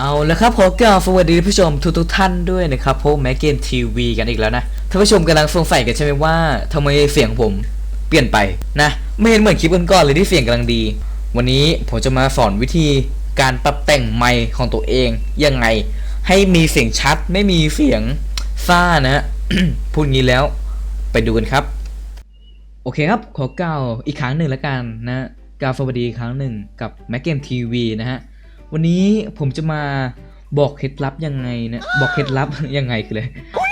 เอาล้วครับผมก็สวัสดีผู้ชมทุกทุกท่านด้วยนะครับพบแม็กเกมทีวีกันอีกแล้วนะท่านผู้ชมกำลังสงสัยกันใช่ไหมว่าทำไมเสียงผมเปลี่ยนไปนะ ไม่เห็นเหมือนคลิปก่อนๆเลยที่เสียงกำลังดี วันนี้ผมจะมาสอนวิธีการปรับแต่งไมค์ของตัวเองยังไง ให้มีเสียงชัดไม่มีเสียงซ่านะพูดงี้แล้วไปดูกันครับ โอเคครับขอกล่าวอีกครั้งหนึ่งแล้วกันนะกล่าวสวัสดีครั้งหนึ่งกับแม็กเกมทีวีนะฮะ วันนี้ผมจะมาบอกเคล็ดลับยังไงนะบอกเคล็ดลับยังไงคือเลย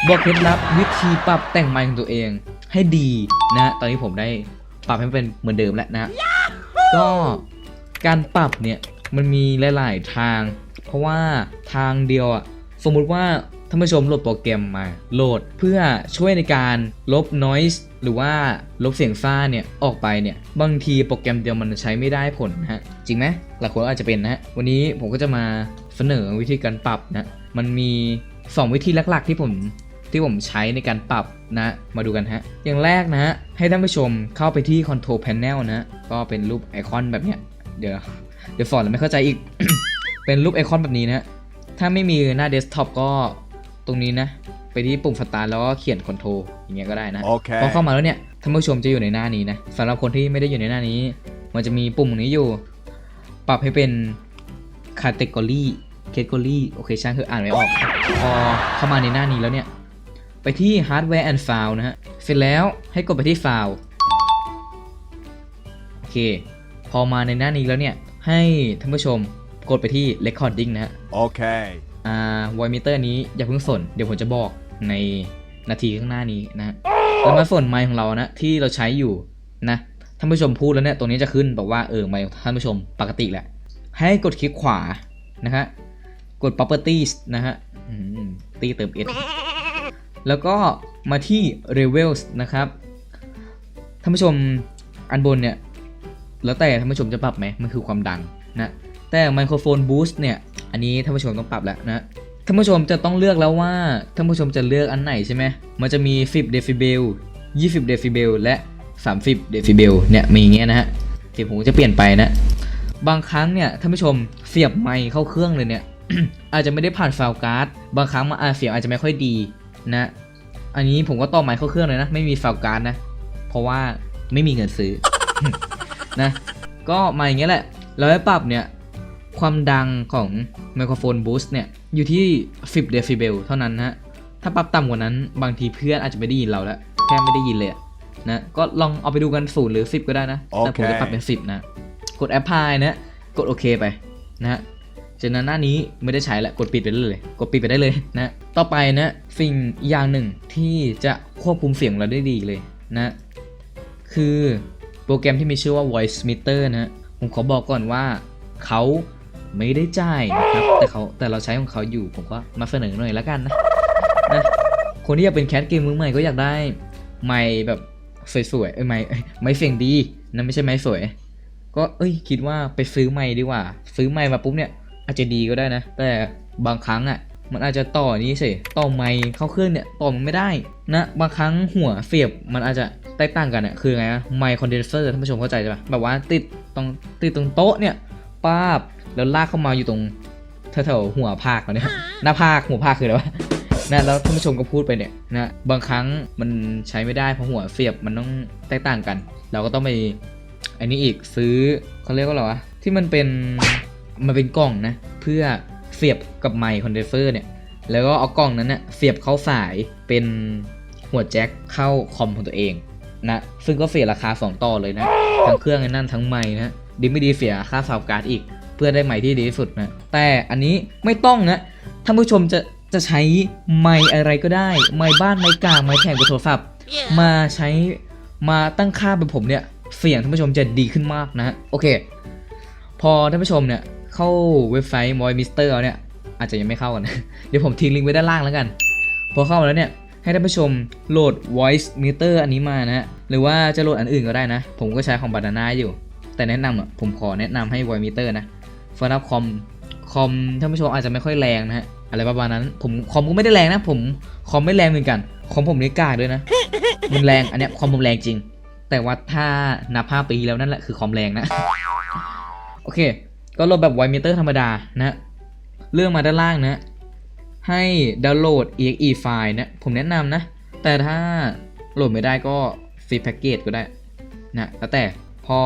บอกเคล็ดลับวิธีปรับแต่งไมค์ของตัวเองให้ดีนะ ตอนนี้ผมได้ปรับให้เป็นเหมือนเดิมแล้วนะ ก็การปรับเนี่ยมันมีหลาย ๆ ทาง เพราะว่าทางเดียวอะสมมุติว่าท่านผู้ชมโหลดโปรแกรมมาโหลดเพื่อช่วยในการลบ noise หรือว่าลบเสียงซ่าเนี่ยออกไปเนี่ยบางทีโปรแกรมเดียวมันใช้ไม่ได้ผลนะฮะ จริงไหมหลายคนอาจจะเป็นนะฮะวันนี้ผมก็จะมาเสนอวิธีการปรับนะมันมี 2 วิธีหลักๆ ที่ผมที่ผมใช้ในการปรับนะมาดูกันฮะ อย่างแรกนะฮะให้ท่านผู้ชมเข้าไปที่ Control Panel นะฮะก็เป็นรูปไอคอนแบบเนี้ยเดี๋ยวเดี๋ยวฟอนต์ไม่เข้าใจอีก เป็นรูปไอคอนแบบนี้นะฮะถ้าไม่มีหน้าเดสก์ท็อปก็ตรงนี้นะ ไปที่ปุ่มสตาร์ทแล้วก็เขียนคอนโทรอย่างเงี้ยก็ได้นะ Okay. พอเข้ามาแล้วเนี่ยท่านผู้ชมจะอยู่ในหน้านี้นะสำหรับคนที่ไม่ได้อยู่ในหน้านี้ มันจะมีปุ่มนี้อยู่ ปรับให้เป็น category category โอเคช่างคืออ่านไม่ออก พอเข้ามาในหน้านี้แล้วเนี่ย ไปที่ hardware and file นะฮะ เสร็จแล้วให้กดไปที่ file โอเค พอมาในหน้านี้แล้วเนี่ย ให้ท่านผู้ชมกดไปที่ recording นะฮะ Okay. อ่าไวมิเตอร์นี้อย่าเพิ่งสน เดี๋ยวผมจะบอกในนาทีข้างหน้านี้นะฮะแล้วมาส่วนไมค์ของเรานะ ที่เราใช้อยู่นะ ท่านผู้ชมพูดแล้วเนี่ยตรงนี้จะขึ้นบอกว่าเออไมค์ของท่านผู้ชมปกติแหละ ให้กดคลิกขวานะฮะกด properties นะฮะตีเติม s แล้วก็มาที่ levels นะครับท่านผู้ชมอันบนเนี่ยแล้วแต่ท่านผู้ชมจะปรับไหมมันคือความดังนะแต่ไมโครโฟนบูสต์เนี่ยอันนี้ท่านผู้ชมต้องปรับแล้วนะท่านผู้ชมจะต้องเลือกแล้วว่าท่านผู้ชมจะเลือกอันไหนใช่ไหมมันจะมี 10เดซิเบล20เดซิเบลและ 30 เดซิเบลเนี่ยมีอย่างเงี้ยนะฮะเดี๋ยวผมจะเปลี่ยนไปนะ บางครั้งเนี่ยท่านผู้ชมเสียบไมค์เข้าเครื่องเลยเนี่ยอาจจะไม่ได้ผ่านฟาวการ์ดบางครั้งมันอาเสียงอาจจะไม่ค่อยดีนะ อันนี้ผมก็ต่อไมค์เข้าเครื่องเลยนะ ไม่มีฟาวการ์ดนะ เพราะว่าไม่มีเงินซื้อนะก็มาอย่างเงี้ยแหละแล้วให้ปรับเนี่ยความดังของไมโครโฟนบูสต์เนี่ยอยู่ที่ 10 เดซิเบลเท่านั้นนะฮะถ้าปรับต่ำกว่านั้นบางทีเพื่อนอาจจะไม่ได้ยินเราแล้วแค่ไม่ได้ยินเลยอะ นะก็ลองเอาไปดูกันศูนย์หรือ 10 ก็ได้นะแต่ผมจะปรับเป็น 10 นะ กดแอปพลายนะ กดโอเคไปนะฮะจากนั้นหน้านี้ไม่ได้ใช้แล้วกดปิดไปได้เลย กดปิดไปได้เลยนะต่อไปนะสิ่งอีกอย่างหนึ่งที่จะควบคุมเสียงเราได้ดีเลยนะคือโปรแกรมที่มีชื่อว่า Voice Meter นะผมขอบอกก่อนว่าเขาไม่ได้จ่ายนะครับ แต่เขาแต่เราใช้ของเขาอยู่ผมก็มาเสนอหน่อยแล้วกันนะนะคนที่อยากเป็นแคสเกมมือใหม่ก็อยากได้ไมค์แบบ สวยๆเอ้ยไม้ไมค์เสียงดีนั่นไม่ใช่ไมค์สวย ก็เอ้ยคิดว่าไปซื้อไมค์ดีกว่า ซื้อไมค์มาปุ๊บเนี่ย อาจจะดีก็ได้นะ แต่บางครั้งอะ มันอาจจะต่อนี้สิต่อไมค์เข้าเครื่องเนี่ยต่อมันไม่ได้นะบางครั้งหัวเสียบมันอาจจะแตกต่างกันอะคือไงนะไมค์คอนเดนเซอร์ท่านผู้ชมเข้าใจใช่ปะแบบว่าติดตรงติดตรงโต๊ะเนี่ยป้าบแล้วลากเข้ามาอยู่ตรงแถวๆหัวภาคเราเนี่ยหน้าภาคหัวภาคคืออะไรวะ นะแล้วท่านผู้ชมก็พูดไปเนี่ยนะบางครั้งมันใช้ไม่ได้เพราะหัวเสียบมันต้องแตกต่างกัน เราก็ต้องไปอันนี้อีกซื้อเขาเรียกว่าอะไรวะที่มันเป็นมันเป็นกล่องนะเพื่อเสียบกับไมค์คอนเดนเซอร์เนี่ยแล้วก็เอากล่องนั้นนะเสียบเข้าสายเป็นหัวแจ็คเข้าคอมของตัวเองนะซึ่งก็เสียราคา 2 ต่อเลยนะทั้งเครื่องนั่นทั้งไมค์นะดีไม่ดีเสียค่าสาวการ์ดอีก เพื่อได้ไมค์ที่ดีที่สุดนะแต่อันนี้ไม่ต้องนะท่านผู้ชมจะ จะใช้ไมค์อะไรก็ได้ ไมค์บ้านไมค์กลางไมค์แข่งกับโทรศัพท์ มาใช้มาตั้งค่าเป็นผมเนี่ยเสียงท่านผู้ชมจะดีขึ้นมากนะฮะโอเค พอท่านผู้ชมเนี่ยเข้าเว็บไซต์ Voice Mister แล้วเนี่ยอาจจะยังไม่เข้ากันนะเดี๋ยวผมทิ้งลิงก์ไว้ด้านล่างแล้วกัน พอเข้ามาแล้วเนี่ยให้ท่านผู้ชมโหลด Voice Meter อันนี้มานะฮะหรือว่าจะโหลดอันอื่นก็ได้นะ ผมก็ใช้ของ Banana อยู่ แต่แนะนำอะผมขอแนะนำให้ Voice Meter นะสำหรับคอมคอมท่านผู้ชมอาจจะไม่ค่อยแรงนะฮะ อะไรประมาณนั้น ผมคอมก็ไม่ได้แรงนะ ผมคอมไม่แรงเหมือนกันคอมผมนี่กาด้วยนะมันแรงอันเนี้ยคอมผมแรงจริง แต่ว่าถ้านับ5ปีแล้วนั่นแหละคือคอมแรงนะโอเค ก็โหลดแบบไวมิเตอร์ธรรมดานะฮะเลื่อนมาด้านล่างนะ ให้ดาวน์โหลด exe ไฟล์นะผมแนะนำนะ แต่ถ้าโหลดไม่ได้ก็ฟรีแพ็กเกจก็ได้นะแล้วแต่พอ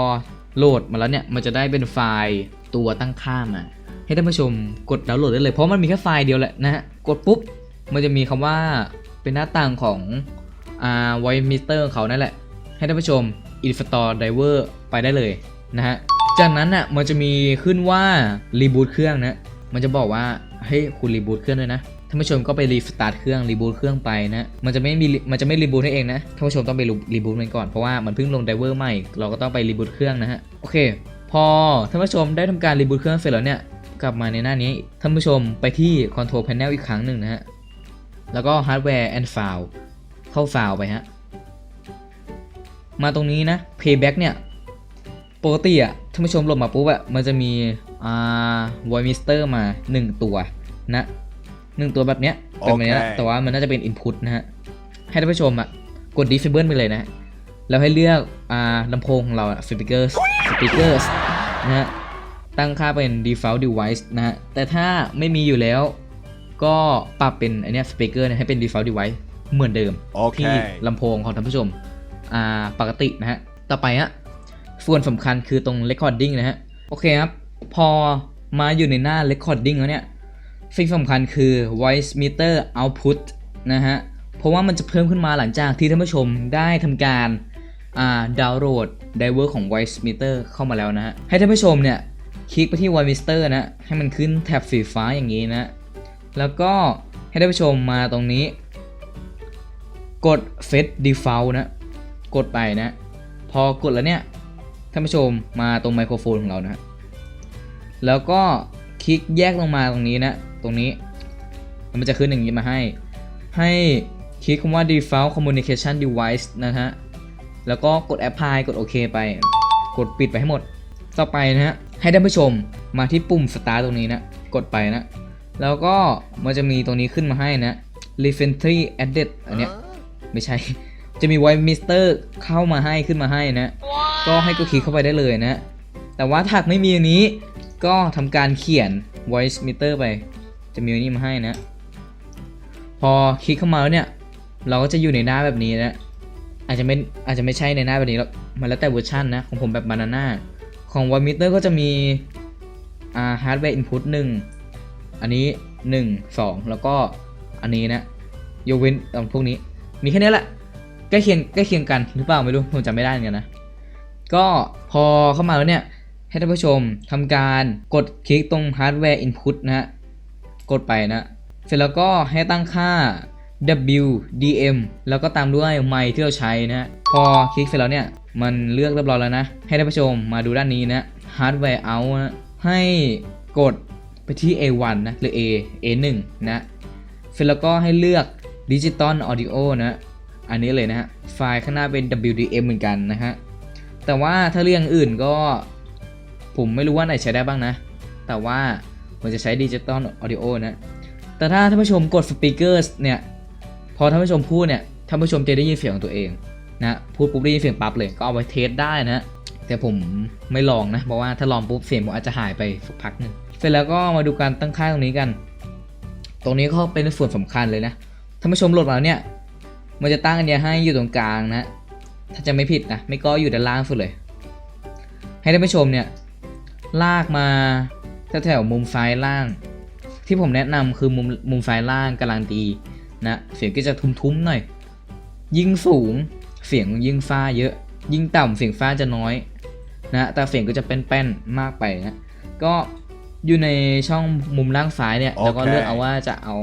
โหลดมาแล้วเนี่ยมันจะได้เป็นไฟล์ตัวตั้งค่ามา ให้ท่านผู้ชมกดดาวน์โหลดได้เลย เพราะมันมีแค่ไฟล์เดียวแหละนะฮะ กดปุ๊บ มันจะมีคำว่าเป็นหน้าต่างของอ่าไวมิเตอร์ของเขานั่นแหละ ให้ท่านผู้ชม install driver ไปได้เลยนะฮะ จากนั้นอะมันจะมีขึ้นว่ารีบูตเครื่องนะ มันจะบอกว่าเฮ้ยคุณรีบูตเครื่องด้วยนะท่านผู้ชมก็ไปรีสตาร์ทเครื่องรีบูตเครื่องไปนะ มันจะไม่มี มันจะไม่รีบูตให้เองนะ ท่านผู้ชมต้องไปรีบูตมันก่อน เพราะว่ามันเพิ่งลงไดเวอร์ใหม่ เราก็ต้องไปรีบูตเครื่องนะฮะ โอเค พอท่านผู้ชมได้ทำการรีบูตเครื่องเสร็จแล้วเนี่ย กลับมาในหน้านี้ ท่านผู้ชมไปที่ Control Panel อีกครั้งหนึ่งนะฮะ แล้วก็ Hardware and File เข้า File ไปฮะ มาตรงนี้นะ Payback เนี่ย ปกติอะท่านผู้ชมโหลดมาปุ๊บอะมันจะมีอ่า voice mister มา 1 ตัวนะหนึ่งตัวแบบเนี้ยเป็นแบบเนี้ยโอเคแต่ว่ามันน่าจะเป็น input นะฮะ ให้ท่านผู้ชมอะกด disable ไปเลยนะแล้วให้เลือกอ่าลำโพงของเราอะ speakers speakers นะฮะ ตั้งค่าเป็น default device นะฮะ แต่ถ้าไม่มีอยู่แล้ว ก็ปรับเป็นอันเนี้ย speaker เนี่ยให้เป็น default device เหมือนเดิมโอเคที่ลำโพงของท่านผู้ชม อ่า ปกตินะฮะ ต่อไปฮะ ส่วนสำคัญคือตรง recording นะฮะ โอเคครับ พอมาอยู่ในหน้า recording แล้วเนี่ย สิ่งสำคัญคือ voice meter output นะฮะ เพราะว่ามันจะเพิ่มขึ้นมาหลังจากที่ท่านผู้ชมได้ทำการอ่าดาวน์โหลด driver ของ voice meter เข้ามาแล้วนะฮะ ให้ท่านผู้ชมเนี่ย คลิกไปที่ voice meter นะ ให้มันขึ้นแท็บสีฟ้าอย่างนี้นะ แล้วก็ให้ท่านผู้ชมมาตรงนี้ กด Set Default นะ กดไปนะ พอกดแล้วเนี่ย ท่านผู้ชมมาตรงไมโครโฟนของเรานะ แล้วก็คลิกแยกลงมาตรงนี้นะ ตรงนี้ มันจะขึ้นอย่างนี้มาให้ ให้คลิกคำว่า default communication device นะฮะ แล้วก็กด apply กดโอเคไป กดปิดไปให้หมด ต่อไปนะฮะ ให้ท่านผู้ชมมาที่ปุ่ม start ตรงนี้นะ กดไปนะ แล้วก็มันจะมีตรงนี้ขึ้นมาให้นะ Reentry added อันเนี้ยไม่ใช่ จะมี voice meter เข้ามาให้ขึ้นมาให้นะ ก็ให้กดคลิกเข้าไปได้เลยนะ แต่ว่าถ้าหากไม่มีอันนี้ก็ทำการเขียน voice meter ไป จะมีอันนี้มาให้นะ พอคลิกเข้ามาแล้วเนี่ย เราก็จะอยู่ในหน้าแบบนี้นะ อาจจะไม่อาจจะไม่ใช่ในหน้าแบบนี้แล้วมันแล้วแต่เวอร์ชันนะ ของผมแบบ banana ของ voice meter ก็จะมีอ่า hardware input 1อันนี้1 2แล้วก็อันนี้นะยกเว้นเอพวกนี้มีแค่นี้แหละใกล้เคียงใกล้เคียงกันหรือเปล่าไม่รู้ผมจำไม่ได้เหมือนกันนะก็พอเข้ามาแล้วเนี่ยให้ท่านผู้ชมทำการกดคลิกตรง hardware input นะฮะกดไปนะ เสร็จแล้วก็ให้ตั้งค่า WDM แล้วก็ตามด้วยไมค์ที่เราใช้นะพอคลิกเสร็จแล้วเนี่ย มันเลือกเรียบร้อยแล้วนะ ให้ท่านผู้ชมมาดูด้านนี้นะ hardware out นะให้กดไปที่ A1 นะ หรือ A A1 นะเสร็จแล้วก็ให้เลือก Digital Audio นะ อันนี้เลยนะฮะ ไฟล์ข้างหน้าเป็น WDM เหมือนกันนะฮะ แต่ว่าถ้าเรื่องอื่นก็ผมไม่รู้ว่าไหนใช้ได้บ้างนะ แต่ว่าผมจะใช้ Digital Audio นะ แต่ถ้าท่านผู้ชมกด Speakers เนี่ย พอท่านผู้ชมพูดเนี่ยท่านผู้ชมจะได้ยินเสียงของตัวเองนะพูดปุ๊บได้ยินเสียงปั๊บเลยก็เอาไว้เทสได้นะแต่ผมไม่ลองนะเพราะว่าถ้าลองปุ๊บเสียงผมอาจจะหายไปสักพักหนึ่งเสร็จแล้วก็มาดูการตั้งค่าตรงนี้กัน ตรงนี้ก็เป็นส่วนสำคัญเลยนะท่านผู้ชมโหลดมาแล้วเนี่ยมันจะตั้งอันเนี้ยให้อยู่ตรงกลางนะ ถ้าจะไม่ผิดนะไม่ก็อยู่ด้านล่างสุดเลย ให้ท่านผู้ชมเนี่ยลากมาแถวๆมุมซ้ายล่าง ที่ผมแนะนำคือมุมมุมซ้ายล่างกำลังดี นะเสียงก็จะทุ้มๆหน่อย ยิ่งสูงเสียงยิ่งฟ้าเยอะ ยิ่งต่ำเสียงฟ้าจะน้อยนะแต่เสียงก็จะเป็นแป้นๆมากไปนะก็อยู่ในช่องมุมล่างซ้ายเนี่ยโอเคแล้วก็เลือกเอาว่าจะเอา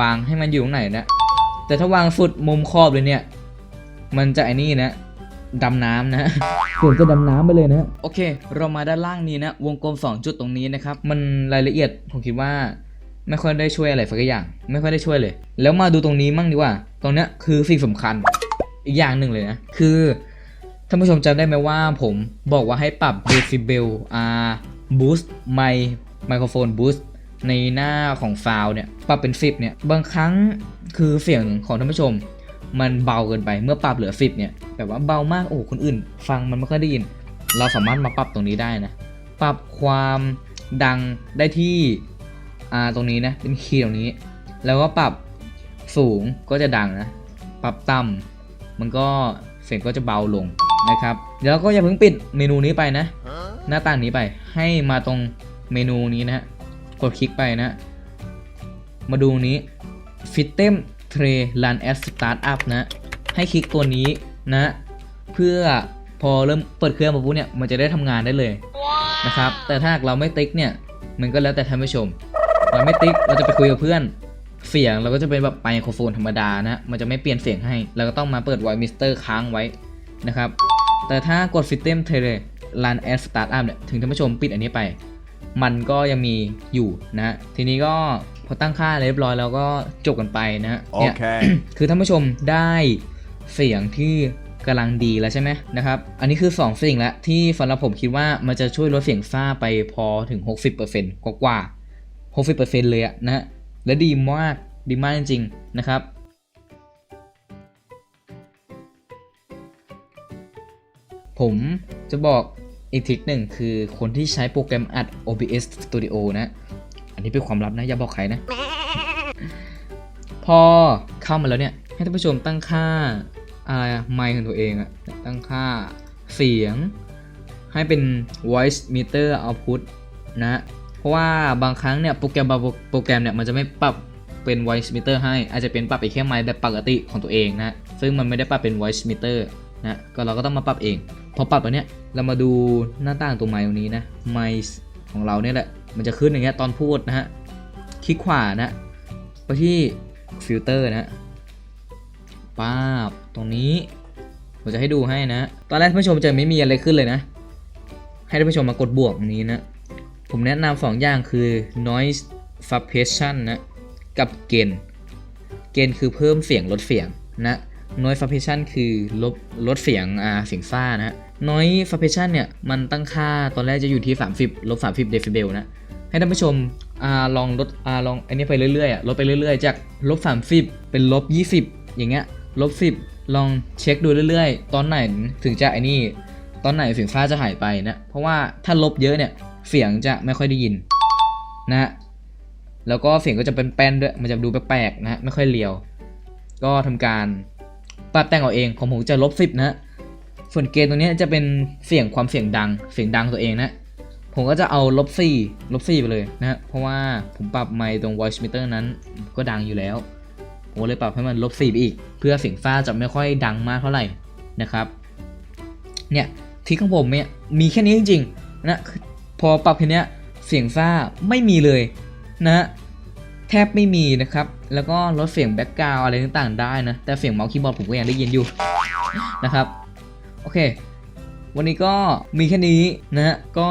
วางให้มันอยู่ตรงไหนนะแต่ถ้าวางสุดมุมครอบเลยเนี่ย มันจะไอ้นี่นะดำน้ำนะเสียงจะดำน้ำไปเลยนะ โอเค เรามาด้านล่างนี้นะ วงกลม 2 จุดตรงนี้นะครับ มันรายละเอียดผมคิดว่า ไม่ค่อยได้ช่วยอะไรสักอย่าง ไม่ค่อยได้ช่วยเลย แล้วมาดูตรงนี้มั่งดีกว่า ตรงเนี้ยคือสิ่งสำคัญอีกอย่างหนึ่งเลยนะ คือท่านผู้ชมจำได้ไหมว่าผมบอกว่าให้ปรับ decibel อ่า boost ไมไมโครโฟน boost ในหน้าของฟาวเนี่ยปรับเป็น 10เนี่ยบางครั้งคือเสียงของท่านผู้ชม มันเบาเกินไปเมื่อปรับเหลือ 10เนี่ยแบบว่าเบามากโอ้คนอื่น ฟังมันไม่ค่อยได้ยิน เราสามารถมาปรับตรงนี้ได้นะ ปรับความดังได้ที่ R ตรงนี้นะ เป็นคีย์ตรงนี้ แล้วก็ปรับสูงก็จะดังนะ ปรับต่ำมันก็เสียงก็จะเบาลงนะครับเดี๋ยวก็อย่าเพิ่งปิดเมนูนี้ไปนะ หน้าต่างนี้ไป ให้มาตรงเมนูนี้นะฮะ กดคลิกไปนะ มาดูนี้ f i t t e m Tray Run as Startup นะ ให้คลิกตัวนี้นะ เพื่อพอเริ่มเปิดเครื่องมาปุ๊บเนี่ย มันจะได้ทำงานได้เลยนะครับ แต่ถ้าเราไม่ติ๊กเนี่ย มันก็แล้วแต่ท่านผู้ชม เราไม่ติ๊กเราจะไปคุยกับเพื่อน เสียงเราก็จะเป็นแบบไมโครโฟนธรรมดานะมันจะไม่เปลี่ยนเสียงให้เราก็ต้องมาเปิดไวมิสเตอร์ค้างไว้นะครับ แต่ถ้ากด f i t t e m Tray Run as Startup เนี่ยถึงท่านผู้ชมปิดอันนี้ไป มันก็ยังมีอยู่นะ ทีนี้ก็พอตั้งค่าเรียบร้อยแล้วก็จบกันไปนะฮะเนี่ย Okay. คือท่านผู้ชมได้เสียงที่กำลังดีแล้วใช่ไหมนะครับ อันนี้คือ 2 สิ่งแล้วที่สำหรับผมคิดว่ามันจะช่วยลดเสียงซ่าไปพอถึง 60%กว่ากว่าๆ 60%เลยอะนะฮะ และดีมาก ดีมากจริงๆ นะครับผมจะบอกอีกทริคหนึ่งคือคนที่ใช้โปรแกรมอัด OBS Studio นะ อันนี้เป็นความลับนะ อย่าบอกใครนะ พอเข้ามาแล้วเนี่ย ให้ท่านผู้ชมตั้งค่าอะไรไมค์ของตัวเองอะตั้งค่าเสียง ให้เป็น voice meter output นะ เพราะว่าบางครั้งเนี่ยโปรแกรมบางโปรแกรมเนี่ยมันจะไม่ปรับเป็น voice meter ให้อาจจะเป็นปรับไปแค่ไมค์แบบปกติของตัวเองนะซึ่งมันไม่ได้ปรับเป็น voice meter นะก็เราก็ต้องมาปรับเอง พอปรับแล้วเนี่ยเรามาดูหน้าต่างตรงไมค์ตรงนี้นะไมค์ของเราเนี่ยแหละมันจะขึ้นอย่างเงี้ยตอนพูดนะฮะคลิกขวานะไปที่ฟิลเตอร์นะป้าบตรงนี้ผมจะให้ดูให้นะ ตอนแรกท่านผู้ชมจะไม่มีอะไรขึ้นเลยนะ ให้ท่านผู้ชมมากดบวกตรงนี้นะ ผมแนะนำสองอย่างคือ noise suppression นะกับเกณฑ์เกณฑ์คือเพิ่มเสียงลดเสียงนะ noise suppression คือลดลดเสียงอ่าเสียงซ่านะ noise suppression เนี่ยมันตั้งค่าตอนแรกจะอยู่ที่ 30ลบ30 decibel นะ ให้ท่านผู้ชมอ่าลองลดอ่าลองอันนี้ไปเรื่อยๆอะลดไปเรื่อยๆ จากลบ30 เป็นลบ20 อย่างเงี้ยลบ10 ลองเช็คดูเรื่อยๆ ตอนไหนถึงจะไอ้นี่ตอนไหนเสียงฟ้าจะหายไปนะ เพราะว่าถ้าลบเยอะเนี่ย เสียงจะไม่ค่อยได้ยินนะฮะแล้วก็เสียงก็จะเป็นแป้นด้วย มันจะดูแปลกๆนะฮะไม่ค่อยเรียว ก็ทำการปรับแต่งเอาเองของผมจะลบ10นะฮะส่วนเกณฑ์ตรงนี้จะเป็นเสียงความเสียงดังเสียงดังตัวเองนะ ผมก็จะเอาลบ4ลบ4ไปเลยนะฮะเพราะว่าผมปรับไมค์ตรง voice meter นั้นก็ดังอยู่แล้ว ผมเลยปรับให้มันลบ4ไปอีก เพื่อเสียงฟ้าจะไม่ค่อยดังมากเท่าไหร่นะครับ เนี่ยทริคของผมเนี่ยมีแค่นี้จริงๆนะ พอปรับแค่เนี้ยเสียงฟ้าไม่มีเลยนะแทบไม่มีนะครับ แล้วก็ลดเสียงแบ็กกราวอะไรต่างๆได้นะ แต่เสียงเมาส์คีย์บอร์ดผมก็ยังได้ยินอยู่นะครับ โอเค วันนี้ก็มีแค่นี้นะฮะ ก็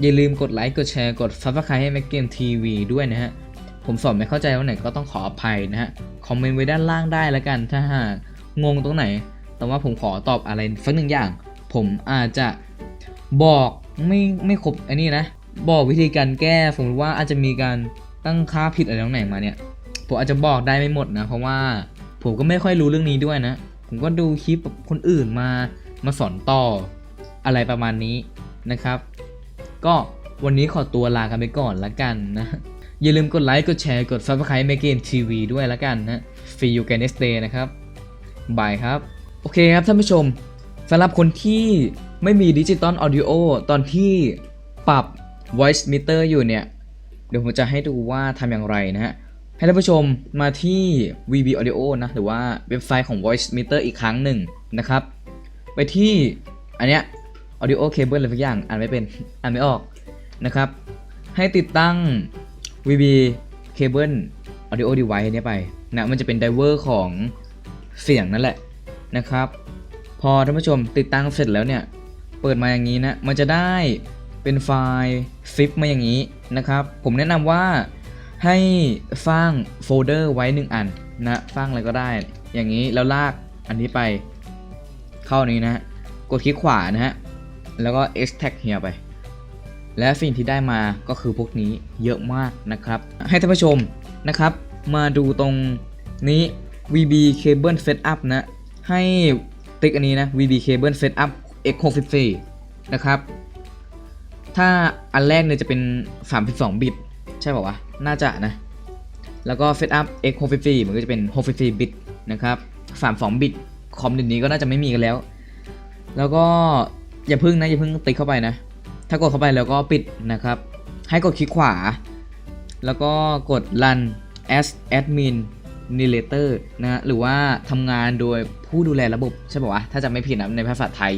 อย่าลืมกดไลค์ กดแชร์ กด subscribe ให้ Mac Game TV ด้วยนะฮะ ผมสอนไม่เข้าใจว่าไหนก็ต้องขออภัยนะฮะ คอมเมนต์ไว้ด้านล่างได้แล้วกัน ถ้าหากงงตรงไหน แต่ว่าผมขอตอบอะไรสักหนึ่งอย่าง ผมอาจจะบอก ไม่ไม่ครบอันนี้นะ บอกวิธีการแก้สมมติว่าอาจจะมีการตั้งค่าผิดอะไรตรงไหนมาเนี่ยผมอาจจะบอกได้ไม่หมดนะ เพราะว่าผมก็ไม่ค่อยรู้เรื่องนี้ด้วยนะ ผมก็ดูคลิปคนอื่นมามาสอนต่ออะไรประมาณนี้นะครับ ก็วันนี้ขอตัวลากันไปก่อนละกันนะ อย่าลืมกดไลค์กดแชร์กด subscribe เมกเกนทีวีด้วยละกันนะ See you again next day นะครับบายครับ โอเคครับท่านผู้ชมสำหรับคนที่ ไม่มีดิจิตอลออดิโอตอนที่ปรับ voice meter อยู่เนี่ย เดี๋ยวผมจะให้ดูว่าทำอย่างไรนะฮะ ให้ท่านผู้ชมมาที่ VB Audio นะ หรือว่าเว็บไซต์ของ Voice Meter อีกครั้งหนึ่งนะครับ ไปที่อันเนี้ย Audio Cable อะไรสักอย่าง อ่านไม่เป็น อ่านไม่ออกนะครับ ให้ติดตั้ง VB Cable Audio Device เนี้ยไปนะ มันจะเป็นไดเวอร์ของเสียงนั่นแหละนะครับ พอท่านผู้ชมติดตั้งเสร็จแล้วเนี่ย เปิดมาอย่างนี้นะ มันจะได้เป็นไฟล์ zip มาอย่างนี้นะครับ ผมแนะนำว่าให้สร้างโฟลเดอร์ไว้ 1 อันนะสร้างอะไรก็ได้ อย่างนี้แล้วลากอันนี้ไป เข้านี้นะฮะกดคลิกขวานะฮะ แล้วก็ extract here ไป และสิ่งที่ได้มาก็คือพวกนี้เยอะมากนะครับ ให้ท่านผู้ชมนะครับ มาดูตรงนี้ VB Cable Setup นะ ให้ติ๊กอันนี้นะ VB Cable Setup X64 นะครับ ถ้าอันแรกเนี่ยจะเป็น 32 บิต ใช่ป่าวะ น่าจะนะ แล้วก็ Fed Up X 650มันก็จะเป็น650บิตนะครับ 32 บิต คอมเดี๋ยวนี้ก็น่าจะไม่มีกันแล้ว แล้วก็อย่าพึ่งนะอย่าพึ่งติ๊กเข้าไปนะ ถ้ากดเข้าไปแล้วก็ปิดนะครับ ให้กดคลิกขวา แล้วก็กด run as admin n i l a t o r นะฮะหรือว่าทำงานโดยผู้ดูแลระบบ ใช่ป่าวะ ถ้าจะไม่ผิดนะในภาษาไทย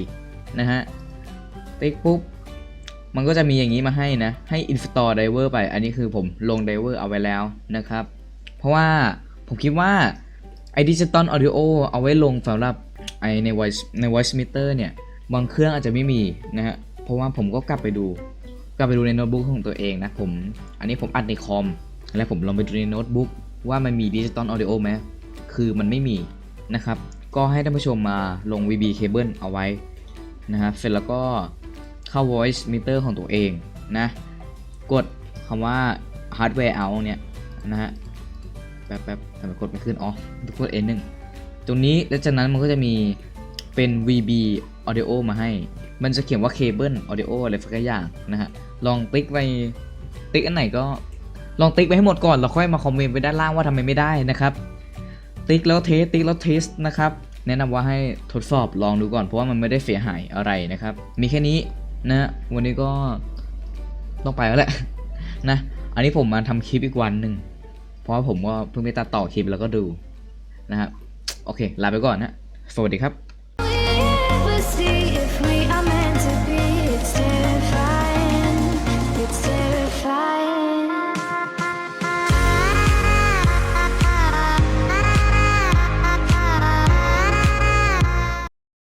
นะฮะติ๊กปุ๊บมันก็จะมีอย่างนี้มาให้นะให้ install driver ไป อันนี้คือผมลง driver เอาไว้แล้วนะครับ เพราะว่าผมคิดว่าไอ้ digital audio เอาไว้ลงสำหรับไอใน voice ใน voice meter เนี่ยบางเครื่องอาจจะไม่มีนะฮะเพราะว่าผมก็กลับไปดู กลับไปดูในโน้ตบุ๊กของตัวเองนะผมอันนี้ผมอัดในคอมแล้วผมลองไปดูในโน้ตบุ๊กว่ามันมี digital audio ไหมคือมันไม่มีนะครับ ก็ให้ท่านผู้ชมมาลง VB cable เอาไว้ นะฮะเสร็จแล้วก็เข้า voice meter ของตัวเองนะ กดคำว่า hardware out เนี่ยนะฮะ แป๊บแป๊บทำไมกดไม่ขึ้น อ๋อ กด N1 ตรงนี้แล้วจากนั้นมันก็จะมีเป็น VB audio มาให้ มันจะเขียนว่า cable audio อะไรสักอย่างนะฮะ ลองติ๊กไป ติ๊กอันไหนก็ ลองติ๊กไปให้หมดก่อน แล้วค่อยมาคอมเมนต์ไปด้านล่างว่าทำไมไม่ได้นะครับ ติ๊กแล้วเทส ติ๊กแล้วเทสนะครับ แนะนำว่าให้ทดสอบลองดูก่อนเพราะว่ามันไม่ได้เสียหายอะไรนะครับ มีแค่นี้นะวันนี้ก็ต้องไปแล้วแหละนะ อันนี้ผมมาทำคลิปอีกวันหนึ่งเพราะว่าผมก็เพิ่งไปตัดต่อคลิปแล้วก็ดูนะครับโอเค ลาไปก่อนนะ สวัสดีครับ